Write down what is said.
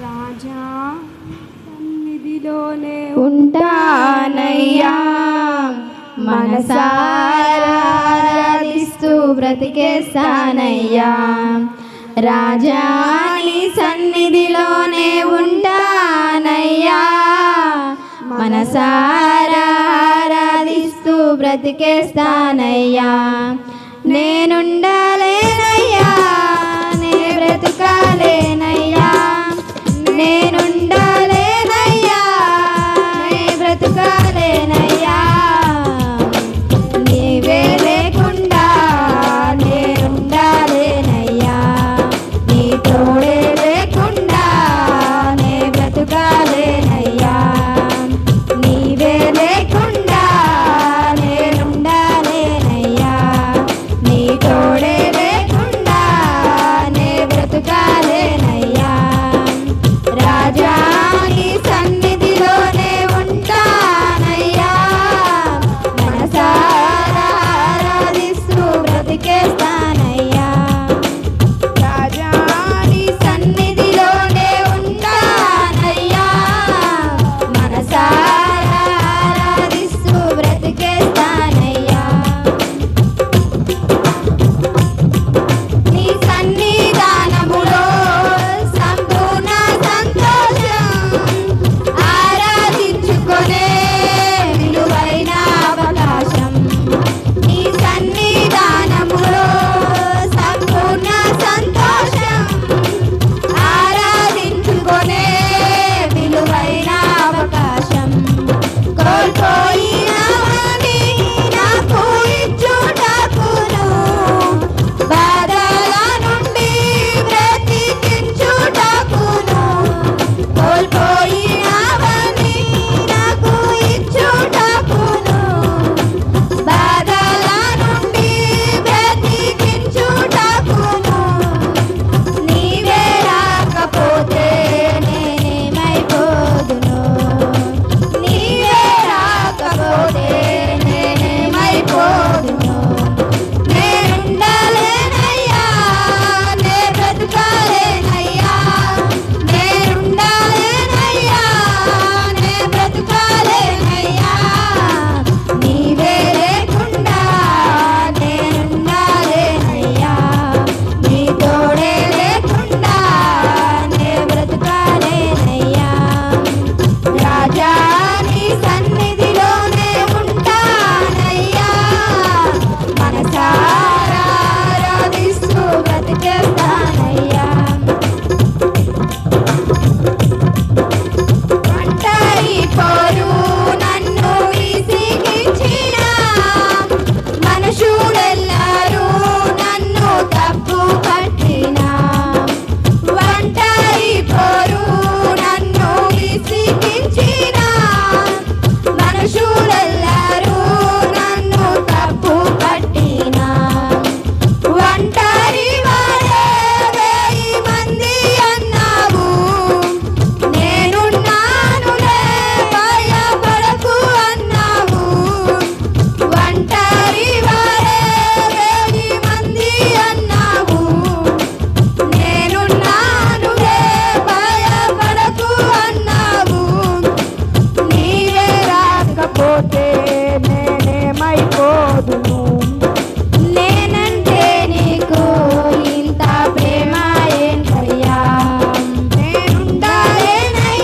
రాజా సన్నిధిలోనే ఉంటానయ్యా. మనసారాధిస్తూ బ్రతికేస్తానయ్యా. రాజాని సన్నిధిలోనే ఉంటానయ్యా. మనసారాధిస్తూ బ్రతికేస్తానయ్యా. నేనుండలేనయ్యా